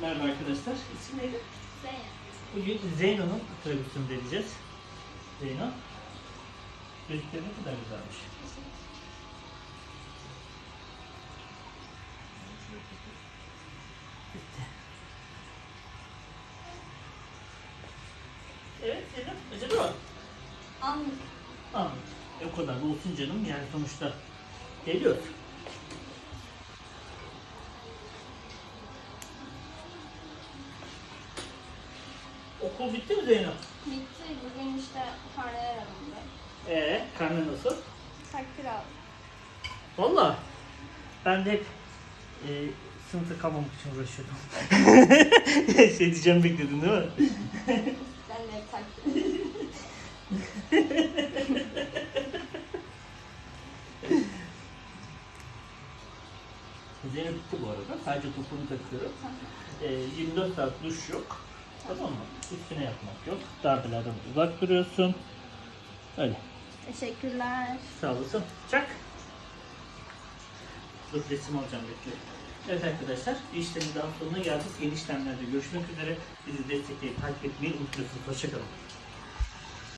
Merhaba arkadaşlar. İsim neydi? Zeynep. Bugün Zeyno'nun trabüsünü deneyeceğiz. Zeyno. Gözlükleri ne kadar güzelmiş. Bitti. Evet Zeyno. Acaba mı? Anlık. Anladım. E, o kadar da olsun canım. Yani sonuçta geliyoruz. Okul bitti mi Zeyno? Bitti. Bugün işte karneler alındı. Ee, karnı nasıl? Takdir aldım. Valla ben de hep e, sınıfta kalmamak için uğraşıyordum. şey diyeceğim bekledin değil mi? Ben de hep takdir aldım. Zeynep bitti bu arada. Sadece topunu takıyorum. E, 24 saat duş yok. Tamam mı? Üstüne yapmak yok. Darbelerden uzak duruyorsun. Öyle. Teşekkürler. Sağ olasın. Çak. Dur resim alacağım bekle. Evet arkadaşlar, işlemin daha sonuna geldik. Yeni işlemlerde görüşmek üzere. Bizi destekleyip takip etmeyi unutmuyorsunuz. Hoşçakalın.